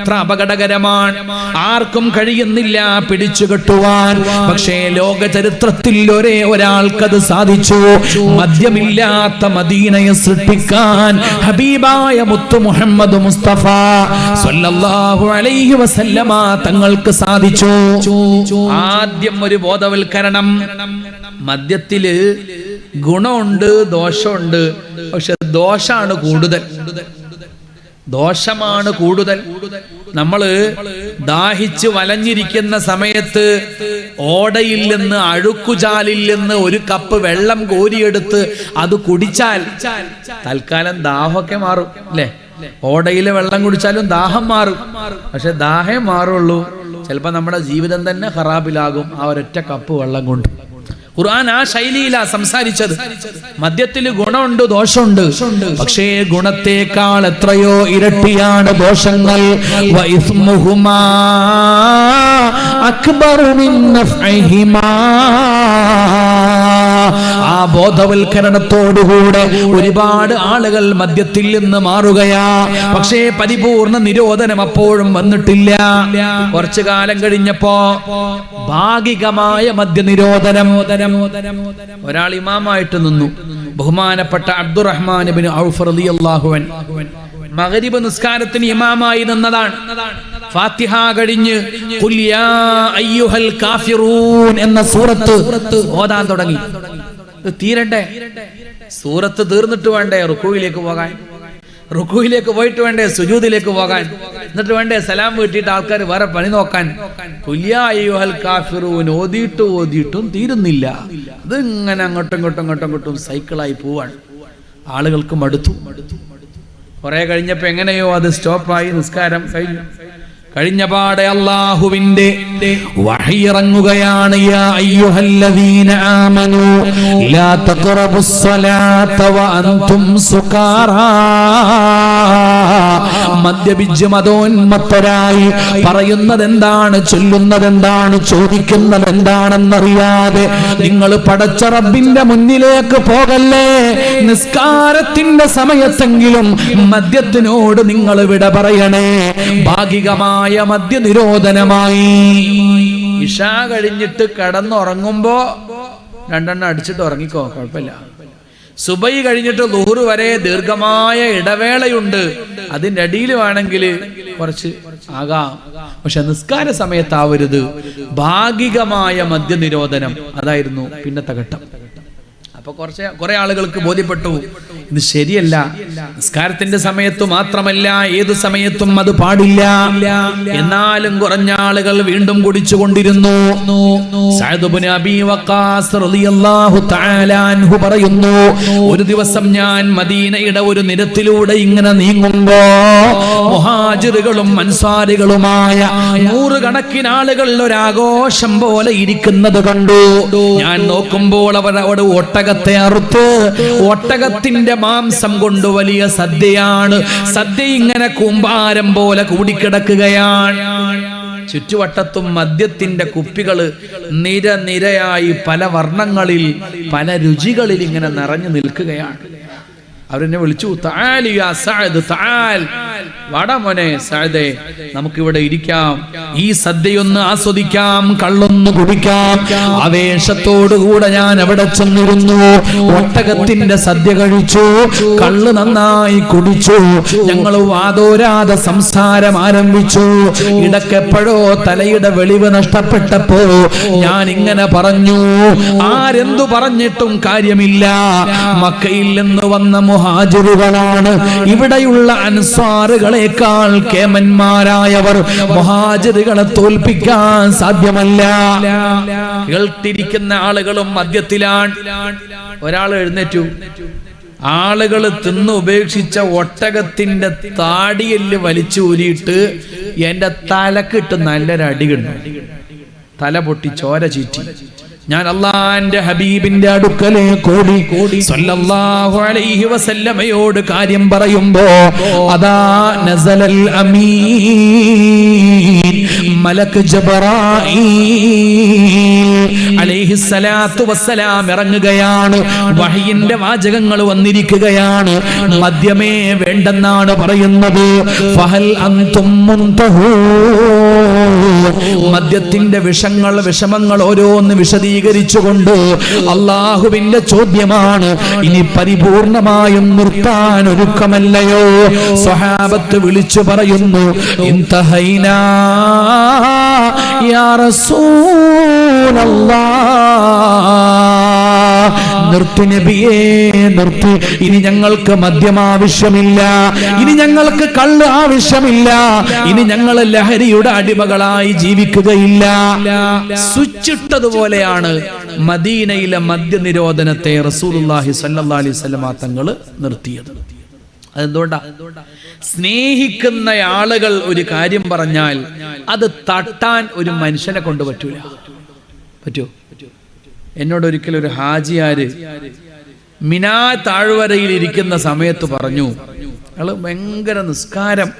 എത്ര അപകടകരമാണ് ആർക്കും കഴിയുന്നില്ല പിടിച്ചു കെട്ടുവാൻ. പക്ഷേ ലോക ചരിത്രത്തിൽ ഒരേ ഒരാൾക്കത് സാധിച്ചു. മദ്യമില്ലാത്ത മദീനയെ സൃഷ്ടിക്കാൻ ഹബീബായ മുത്തു മുഹമ്മദ് മുസ്തഫ സല്ലല്ലാഹു അലൈഹി വസല്ലമ തങ്ങൾക്ക് സാധിച്ചു. ആദ്യം ഒരു ബോധവൽക്കരണം. മദ്യത്തിൽ ഗുണമുണ്ട് ദോഷമുണ്ട്. പക്ഷെ ദോഷാണ് കൂടുതൽ. ദോഷമാണ് കൂടുതൽ. നമ്മൾ ദാഹിച്ച് വലഞ്ഞിരിക്കുന്ന സമയത്ത് ഓടയിൽ നിന്ന് നിന്ന് ഒരു കപ്പ് വെള്ളം കോരിയെടുത്ത് അത് കുടിച്ചാൽ തൽക്കാലം ദാഹമൊക്കെ മാറും അല്ലേ? ഓടയിലെ വെള്ളം കുടിച്ചാലും ദാഹം മാറും. പക്ഷെ ദാഹേ മാറുള്ളൂ. ചിലപ്പോ നമ്മുടെ ജീവിതം തന്നെ ഖറാബിലാകും ആ ഒരൊറ്റ കപ്പ് വെള്ളം കൊണ്ട്. ഖുർആൻ ആ ശൈലിയിലാ സംസാരിച്ചത്. മദ്യത്തിൽ ഗുണമുണ്ട് ദോഷമുണ്ട്. പക്ഷേ ഗുണത്തെക്കാൾ എത്രയോ ഇരട്ടിയാണ് ദോഷങ്ങൾ. വഇസ്മുഹുമാ ബോധവൽക്കരണത്തോടുകൂടെ ഒരുപാട് ആളുകൾ മദ്യത്തിൽ നിന്ന് മാറുകയാ. പക്ഷേ പരിപൂർണ നിരോധനം അപ്പോഴും വന്നിട്ടില്ല. കുറച്ചു കാലം കഴിഞ്ഞപ്പോ ഭാഗികമായ മദ്യനിരോധനം ഒരാൾ ഇമാമായിട്ട് നിന്നു. ബഹുമാനപ്പെട്ട അബ്ദുറഹ്മാൻ ഔഫ് മഗ്രിബ് നിസ്കാരത്തിന് ഇമാമായി നിന്നതാണ്. ഫാത്തിഹ കഴിഞ്ഞ് എന്ന സൂറത്ത് ഓതാൻ തുടങ്ങി. ഇത് തീരണ്ടേ സൂറത്ത് തീർന്നിട്ട് വേണ്ടേ റുക്കുവിലേക്ക് പോകാൻ. റുക്കുവിലേക്ക് പോയിട്ട് വേണ്ടേ സുജൂദിലേക്ക് പോകാൻ. എന്നിട്ട് വേണ്ടേ സലാം വീട്ടിയിട്ട് ആൾക്കാർ വേറെ പണി നോക്കാൻ. കുല്യായുഹൽ കാഫിറൂൻ ഓതിയിട്ട് ഓതിയിട്ടും തീരുന്നില്ല. അത് ഇങ്ങനെ അങ്ങോട്ടും ഇങ്ങോട്ടും ഇങ്ങോട്ടും സൈക്കിളായി പോവാൻ ആളുകൾക്ക് മടുത്തു. കുറെ കഴിഞ്ഞപ്പോ എങ്ങനെയോ അത് സ്റ്റോപ്പായി നിസ്കാരം കഴിഞ്ഞു. കഴിഞ്ഞ പാടെ അള്ളാഹുവിന്റെ സുകാറാ മദ്യപിച്ച് മതോന്മത്തരായി പറയുന്നത് എന്താണ് ചൊല്ലുന്നത് എന്താണ് ചോദിക്കുന്നത് എന്താണെന്നറിയാതെ നിങ്ങൾ പടച്ച റബ്ബിന്റെ മുന്നിലേക്ക് പോകല്ലേ? നിസ്കാരത്തിന്റെ സമയത്തെങ്കിലും മദ്യത്തിനോട് നിങ്ങൾ വിട പറയണേ. ഭാഗികമായ മദ്യനിരോധനമായി. ഇഷ കഴിഞ്ഞിട്ട് കടന്നുറങ്ങുമ്പോ രണ്ടെണ്ണം അടിച്ചിട്ട് ഉറങ്ങിക്കോ കുഴപ്പമില്ല. സുബൈ കഴിഞ്ഞിട്ട് ലുഹുറ് വരെ ദീർഘമായ ഇടവേളയുണ്ട്. അതിന്റെ അടിയിൽ വേണമെങ്കിൽ കുറച്ച് ആകാം. പക്ഷെ നിസ്കാര സമയത്താവരുത്. ഭാഗികമായ മദ്യനിരോധനം. അതായിരുന്നു പിന്നത്തെ ഘട്ടം. അപ്പൊ കുറച്ച് കുറെ ആളുകൾക്ക് ബോധ്യപ്പെട്ടു. ഇത് ശരിയല്ല. നിസ്കാരത്തിന്റെ സമയത്ത് മാത്രമല്ല ഏതു സമയത്തും അത് പാടില്ല. എന്നാലും കുറഞ്ഞ ആളുകൾ വീണ്ടും കുടിച്ചുകൊണ്ടിരുന്നു. പറയുന്നു ഒരു ദിവസം ഞാൻ മദീനയുടെ ഒരു നിരത്തിലൂടെ ഇങ്ങനെ നീങ്ങുമ്പോ മുഹാജിറുകളും അൻസാരികളുമായ നൂറുകണക്കിന് ആളുകൾ ഒരാഘോഷം പോലെ ഇരിക്കുന്നത് കണ്ടു. ഞാൻ നോക്കുമ്പോൾ അവർ അവിടെ ഒട്ടകത്തെ അറുത്ത് ഒട്ടകത്തിന്റെ മാംസം കൊണ്ട് വലിയ സദ്യയാണ്. സദ്യ ഇങ്ങനെ കൂമ്പാരം പോലെ കൂടിക്കിടക്കുകയാണ്. ചുറ്റുവട്ടത്തും മദ്യത്തിന്റെ കുപ്പികൾ നിരനിരയായി പല വർണങ്ങളിൽ പല രുചികളിൽ ഇങ്ങനെ നിറഞ്ഞു നിൽക്കുകയാണ്. അവരെന്നെ വിളിച്ചു താൽ താൽ. സഅദ്, തആൽ." വാടാ മോനെ സഅദേ നമുക്കിവിടെ ഇരിക്കാം. ഈ സദ്യയൊന്ന് ആസ്വദിക്കാം കള്ളൊന്ന് കുടിക്കാം. ആവേശത്തോടുകൂടെ ഞാൻ അവിടെ ചെന്നിരുന്നു. ഒട്ടകത്തിന്റെ സദ്യ കഴിച്ചു. കള്ള് നന്നായി കുടിച്ചു. ഞങ്ങൾ വാതോരാതെ സംസാരം ആരംഭിച്ചു. ഇടക്കെപ്പോഴോ തലയുടെ വെളിവ് നഷ്ടപ്പെട്ടപ്പോ ഞാൻ ഇങ്ങനെ പറഞ്ഞു ആരെന്തു പറഞ്ഞിട്ടും കാര്യമില്ല. മക്കയിൽ നിന്ന് വന്ന മുഹാജിറുകളാണ് ഇവിടെയുള്ള അൻസ്വാറുകളെക്കാൾ കേമന്മാരായവർ മഹാജറുകളെ തോൽപ്പിക്കാൻ സാധ്യമല്ല. കേൾത്തിരിക്കുന്ന ആളുകളും മദ്യത്തിലാണ്. ഒരാൾ എഴുന്നേറ്റു. ആളുകൾ തിന്ന് ഉപേക്ഷിച്ച ഒട്ടകത്തിന്റെ താടിയെല്ല് വലിച്ചൂരിയിട്ട് എന്റെ തലക്കിട്ട് നല്ലൊരു അടി കിട്ടും തല പൊട്ടി ചോര ചീറ്റി. ഞാൻ അള്ളാന്റെ ഹബീബിന്റെ അടുക്കലെ കോടി കോടി. സല്ലല്ലാഹു അലൈഹി വസല്ലമയോട് കാര്യം പറയുമ്പോ അതാ നസലൽ അമീൻ മലക് ജബറായീൽ അലൈഹിസ്സലാത്തു വസ്സലാം ഇറങ്ങുകയാണ് വഹയിന്റെ വാചകങ്ങൾ വന്നിരിക്കുകയാണ് മദ്യമേ വേണ്ടെന്നാണ് പറയുന്നത്. ഫഹൽ അന്തും മുൻതഹൂ മദ്യത്തിന്റെ വിഷങ്ങൾ വിഷമങ്ങൾ ഓരോന്ന് വിശദീകരിച്ചുകൊണ്ട് അള്ളാഹുവിന്റെ ചോദ്യമാണ് ഇനി പരിപൂർണമായും നിർത്താൻ ഒരുക്കമല്ലയോ? സ്വഹാബത്ത് വിളിച്ചു പറയുന്നു ഇന്തഹൈനാ നിർത്തി നബിയേ നിർത്തി. ഇനി ഞങ്ങൾക്ക് മദ്യം ആവശ്യമില്ല. ഇനി ഞങ്ങൾക്ക് കള്ള് ആവശ്യമില്ല. ഇനി ഞങ്ങൾ ലഹരിയുടെ അടിമകളായി ജീവിക്കുകയില്ല. സ്വിച്ചിട്ടതുപോലെയാണ് മദീനയിലെ മദ്യനിരോധനത്തെ റസൂലുള്ളാഹി സല്ലല്ലാഹി അലൈഹി വസല്ലമ തങ്ങൾ നിർത്തിയത്. അതെന്തുകൊണ്ടാ? സ്നേഹിക്കുന്ന ആളുകൾ ഒരു കാര്യം പറഞ്ഞാൽ അത് തട്ടാൻ ഒരു മനുഷ്യനെ കൊണ്ട് പറ്റൂല പറ്റുമോ എന്നോട് ഒരിക്കലും ഒരു ഹാജിയാര് മിനാ താഴ്വരയിൽ ഇരിക്കുന്ന സമയത്ത് പറഞ്ഞു അയാൾ ഭയങ്കര നിസ്കാരം.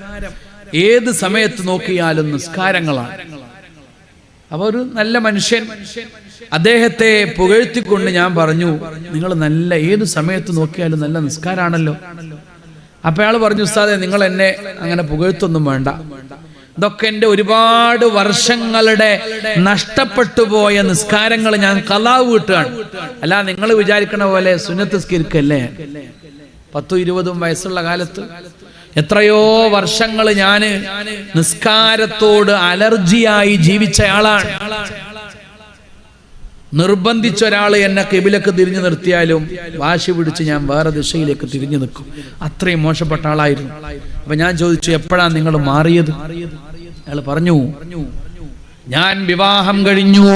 ഏത് സമയത്ത് നോക്കിയാലും നിസ്കാരങ്ങളാണ്. അപ്പൊ ഒരു നല്ല മനുഷ്യൻ അദ്ദേഹത്തെ പുകഴ്ത്തിക്കൊണ്ട് ഞാൻ പറഞ്ഞു നിങ്ങൾ നല്ല ഏത് സമയത്ത് നോക്കിയാലും നല്ല നിസ്കാരാണല്ലോ. അപ്പൊ അയാൾ പറഞ്ഞു ഉസ്താദെ നിങ്ങൾ എന്നെ അങ്ങനെ പുകഴ്ത്തൊന്നും വേണ്ട. ഇതൊക്കെ എന്റെ ഒരുപാട് വർഷങ്ങളുടെ നഷ്ടപ്പെട്ടു പോയ നിസ്കാരങ്ങൾ ഞാൻ കലാവ് വീട്ടുകയാണ്. അല്ല നിങ്ങൾ വിചാരിക്കണ പോലെ സുന്നത്ത് സ്കിരിക്കല്ലേ പത്തും ഇരുപതും വയസ്സുള്ള കാലത്ത് എത്രയോ വർഷങ്ങൾ ഞാൻ നിസ്കാരത്തോട് അലർജിയായി ജീവിച്ചയാളാണ് നിർബന്ധിച്ച ഒരാൾ എന്നെ കെബിലൊക്കെ തിരിഞ്ഞു നിർത്തിയാലും വാശി പിടിച്ച് ഞാൻ വേറെ ദിശയിലേക്ക് തിരിഞ്ഞു നിൽക്കും. അത്രയും മോശപ്പെട്ട ആളായിരുന്നു. അപ്പൊ ഞാൻ ചോദിച്ചു എപ്പോഴാണ് നിങ്ങൾ മാറിയത്? അയാൾ പറഞ്ഞു ഞാൻ വിവാഹം കഴിഞ്ഞു.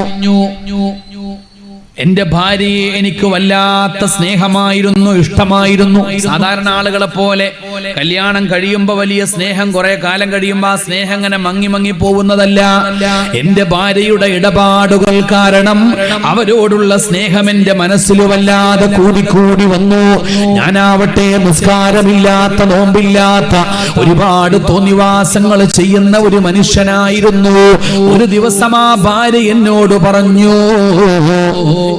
എന്റെ ഭാര്യയെ എനിക്ക് വല്ലാത്ത സ്നേഹമായിരുന്നു ഇഷ്ടമായിരുന്നു. സാധാരണ ആളുകളെ പോലെ കല്യാണം കഴിയുമ്പോ വലിയ സ്നേഹം കുറെ കാലം കഴിയുമ്പോ ആ സ്നേഹം അങ്ങനെ മങ്ങി മങ്ങി പോകുന്നതല്ല. എന്റെ ഭാര്യയുടെ ഇടപാടുകൾ കാരണം അവരോടുള്ള സ്നേഹം എന്റെ മനസ്സിൽ വല്ലാതെ കൂടിക്കൂടി വന്നു. ഞാനാവട്ടെ നിസ്കാരമില്ലാത്ത നോമ്പില്ലാത്ത ഒരുപാട് തോന്നിവാസങ്ങൾ ചെയ്യുന്ന ഒരു മനുഷ്യനായിരുന്നു. ഒരു ദിവസം ആ ഭാര്യ എന്നോട് പറഞ്ഞു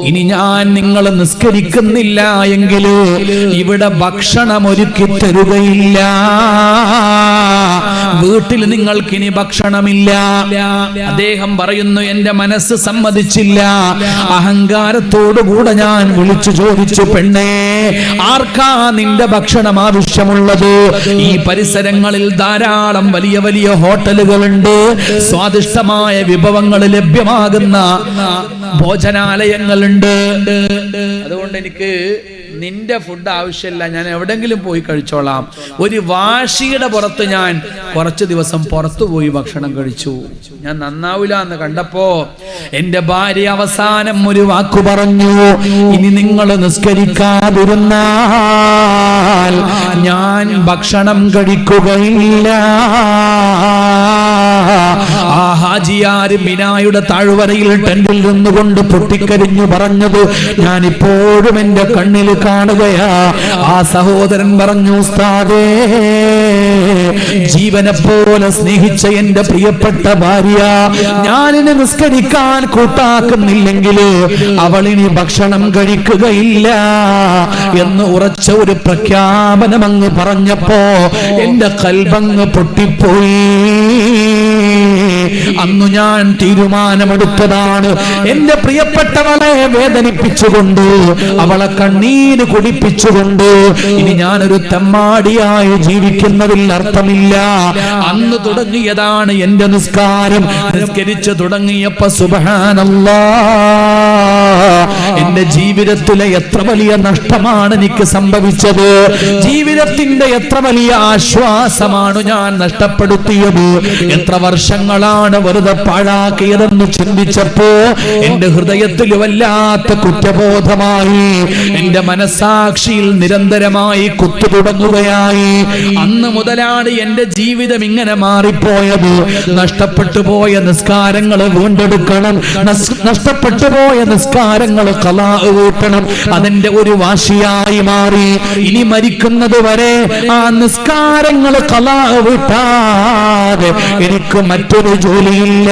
ഇനി ഞാൻ നിങ്ങൾ നിസ്കരിക്കുന്നില്ല എങ്കിൽ ഇവിടെ ഭക്ഷണം ഒരുക്കി തരുകയില്ല. വീട്ടിൽ നിങ്ങൾക്ക് ഇനി ഭക്ഷണമില്ല. അദ്ദേഹം പറയുന്നു എന്റെ മനസ്സ് സമ്മതിച്ചില്ല. അഹങ്കാരത്തോടുകൂടെ ഞാൻ വിളിച്ചു ചോദിച്ചു പെണ്ണേ ആർക്കാ നിന്റെ ഭക്ഷണം ആവശ്യമുള്ളത്? ഈ പരിസരങ്ങളിൽ ധാരാളം വലിയ വലിയ ഹോട്ടലുകളുണ്ട്. സ്വാദിഷ്ടമായ വിഭവങ്ങൾ ലഭ്യമാകുന്ന ഭോജനാലയങ്ങളുണ്ട്. അതുകൊണ്ട് എനിക്ക് നിന്റെ ഫുഡ് ആവശ്യമില്ല ഞാൻ എവിടെങ്കിലും പോയി കഴിച്ചോളാം. ഒരു വാശിയുടെ പുറത്ത് ഞാൻ കുറച്ച് ദിവസം പുറത്തു പോയി ഭക്ഷണം കഴിച്ചു. ഞാൻ നന്നാവില്ല എന്ന് കണ്ടപ്പോ എന്റെ ഭാര്യ അവസാനം ഒരു വാക്കു പറഞ്ഞു ഇനി നിങ്ങൾ നിസ്കരിക്കാതിരുന്നാൽ ഞാൻ ഭക്ഷണം കഴിക്കുകയില്ല. ഹാജിയാര് മിനായുടെ താഴ്വരയിൽ ടെന്റിൽ നിന്നുകൊണ്ട് പൊട്ടിക്കരിഞ്ഞു പറഞ്ഞത് ഞാൻ ഇപ്പോഴും എന്റെ കണ്ണിൽ കാണുകയാ. ആ സഹോദരൻ പറഞ്ഞു ഉസ്താദേ ജീവനെ പോലെ സ്നേഹിച്ച എന്റെ പ്രിയപ്പെട്ട ഭാര്യ ഞാനിന് നിസ്കരിക്കാൻ കൂട്ടാക്കുന്നില്ലെങ്കിൽ അവളിനി ഭക്ഷണം കഴിക്കുകയില്ല എന്ന് ഉറച്ച ഒരു പ്രഖ്യാപനം അങ്ങ് പറഞ്ഞപ്പോ എന്റെ കൽബങ്ങ് പൊട്ടിപ്പോയി. അന്നു ഞാൻ തീരുമാനമെടുത്തതാണ്. എന്റെ പ്രിയപ്പെട്ടവളെ വേദനിപ്പിച്ചുകൊണ്ട് അവളെ കണ്ണീര് കുടിപ്പിച്ചുകൊണ്ട് ഇനി ഞാനൊരു തെമ്മാടിയായി ജീവിക്കുന്നതിൽ അർത്ഥമില്ല. അന്ന് തുടങ്ങിയതാണ് എന്റെ നിസ്കാരം. നിസ്കരിച്ചു തുടങ്ങിയപ്പോ സുബഹാനല്ലാ. എന്റെ ജീവിതത്തിലെ എത്ര വലിയ നഷ്ടമാണ് എനിക്ക് സംഭവിച്ചത്. ജീവിതത്തിന്റെ എത്ര വലിയ ആശ്വാസമാണ് ഞാൻ നഷ്ടപ്പെടുത്തിയത്. എത്ര വർഷങ്ങളാണ് വെറുതെ പാഴാക്കിയതെന്ന് ചിന്തിച്ചപ്പോ എന്റെ ഹൃദയത്തിൽ വല്ലാത്ത കുറ്റബോധമായി എന്റെ മനസാക്ഷിയിൽ നിരന്തരമായി കുത്തു തുടങ്ങുകയായി. അന്ന് മുതലാണ് എന്റെ ജീവിതം ഇങ്ങനെ മാറിപ്പോയത്. നഷ്ടപ്പെട്ടു പോയ നിസ്കാരങ്ങൾ വീണ്ടെടുക്കണം. നഷ്ടപ്പെട്ടു പോയ നിസ്കാരങ്ങൾ കലാ കൂട്ടണം ഒരു വാശിയായി മാറി. ഇനി മരിക്കുന്നത് വരെ ആ നിസ്കാരങ്ങൾ കലാ വിട്ടാതെ എനിക്ക് മറ്റൊരു ജോലി വിലയില്ല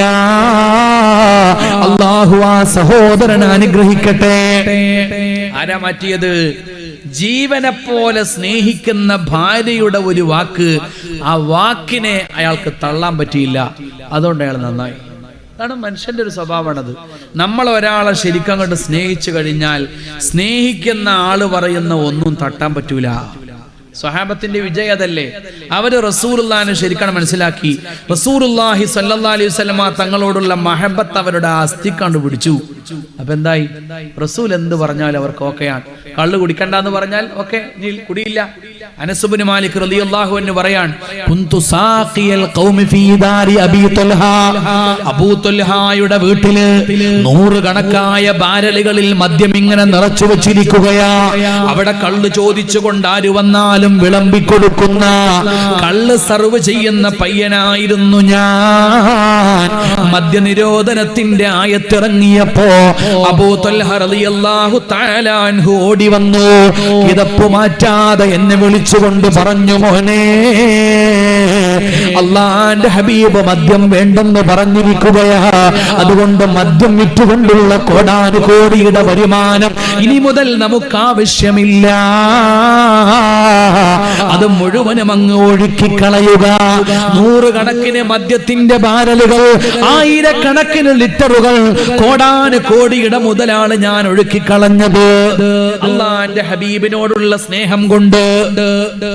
അള്ളാഹു ആ സഹോദരൻ അനുഗ്രഹിക്കട്ടെ. ആരാ മാറ്റിയത് പോലെ സ്നേഹിക്കുന്ന ഭാര്യയുടെ ഒരു വാക്ക് ആ വാക്കിനെ അയാൾക്ക് തള്ളാൻ പറ്റിയില്ല. അതുകൊണ്ട് അയാൾ നന്നായി. അതാണ് മനുഷ്യന്റെ ഒരു സ്വഭാവമാണത്. നമ്മൾ ഒരാളെ ശരിക്കും അങ്ങോട്ട് സ്നേഹിച്ചു കഴിഞ്ഞാൽ സ്നേഹിക്കുന്ന ആൾ പറയുന്ന ഒന്നും തട്ടാൻ പറ്റൂല. സ്വഹാബത്തിന്റെ വിജയം അതല്ലേ? അവർ റസൂറുല്ലാനെ ശരിക്കണം മനസ്സിലാക്കി. റസൂറുല്ലാഹി സല്ലല്ലാഹി അലൈഹി വസല്ലമ തങ്ങളോടുള്ള മഹബത്ത് അവരുടെ അസ്ഥി കണ്ടുപിടിച്ചു. അപ്പൊ എന്തായി? റസൂൽ എന്ത് പറഞ്ഞാൽ അവർക്ക് ഓക്കെയാണ്. കള്ളു കുടിക്കണ്ടെന്ന് പറഞ്ഞാൽ ഓക്കെ കുടിയില്ല. അനസുബിന് മാലിക് റളിയല്ലാഹു അൻഹു പറയാൻ കുന്തു സാഖിയൽ ഖൗമി ഫീ ദാരി അബീ തുൽഹ. അബൂ തുൽഹായുടെ വീട്ടിൽ നൂറുകണക്കായ ബാരലുകളിൽ മദ്യം ഇങ്ങനെ നിറച്ചു വെച്ചിരിക്കുകയാ. അവിടെ കള്ള് ചോദിച്ചുകൊണ്ട് ആര് വന്നാലും വിളമ്പിക്കൊടുക്കുന്ന കള്ള് സർവ് ചെയ്യുന്ന പയ്യനായിരുന്നു ഞാൻ. മദ്യനിരോധനത്തിന്റെ ആയത്തിറങ്ങിയപ്പോ അബൂ തുൽഹ റളിയല്ലാഹു തആല അൻഹു ഓടി വന്നു. കിതപ്പ് മാറ്റാതെ എന്നെ വിളിച്ചുകൊണ്ട് പറഞ്ഞു മോനെ അള്ളാന്റെ ഹബീബ് മദ്യം വേണ്ടെന്ന് പറഞ്ഞിരിക്കുകയാ. അതുകൊണ്ട് മദ്യം വിറ്റുകൊണ്ടുള്ള കോടാനുകോടിയുടെ വരുമാനം ഇനി മുതൽ നമുക്ക് ആവശ്യമില്ല. അത് മുഴുവനും അങ്ങ് ഒഴുക്കിക്കളയുക. നൂറുകണക്കിന് മദ്യത്തിന്റെ ബാരലുകൾ ആയിരക്കണക്കിന് ലിറ്ററുകൾ കോടാന് കോടിയുടെ മുതലാണ് ഞാൻ ഒഴുക്കിക്കളഞ്ഞത്. അള്ളാന്റെ ഹബീബിനോടുള്ള സ്നേഹം കൊണ്ട്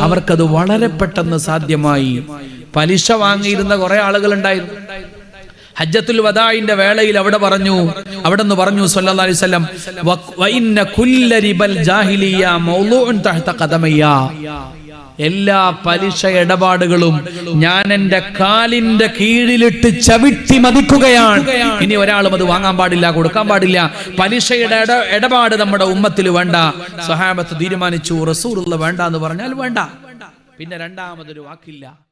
അവർക്കത് വളരെ പെട്ടെന്ന് സാധ്യമായി. പലിശ വാങ്ങിയിരുന്ന കുറെ ആളുകൾ ഉണ്ടായിരുന്നു ഹജ്ജത്തുൽ വദായിന്റെ വേളയിൽ അവിടെ പറഞ്ഞു അവിടെ നിന്ന് പറഞ്ഞു സല്ലല്ലാഹു അലൈഹി വസല്ലം "വ- വഇന്ന കുല്ല റിബൽ ജാഹിലിയ മൗളൂഉൻ തഹ്ത ഖദമയ്യ. എല്ലാ പലിശ ഇടപാടുകളും ഞാൻ എന്റെ കാലിന്റെ കീഴിലിട്ട് ചവിട്ടി മതിക്കുകയാണ്. ഇനി ഒരാളും അത് വാങ്ങാൻ പാടില്ല കൊടുക്കാൻ പാടില്ല. പലിശയുടെ ഇട- ഇടപാട് നമ്മുടെ ഉമ്മത്തിൽ വേണ്ട. സഹാബത്ത് തീരുമാനിച്ചു റസൂറുള്ള വേണ്ട എന്ന് പറഞ്ഞാൽ വേണ്ട. പിന്നെ രണ്ടാമതൊരു വാക്കില്ല.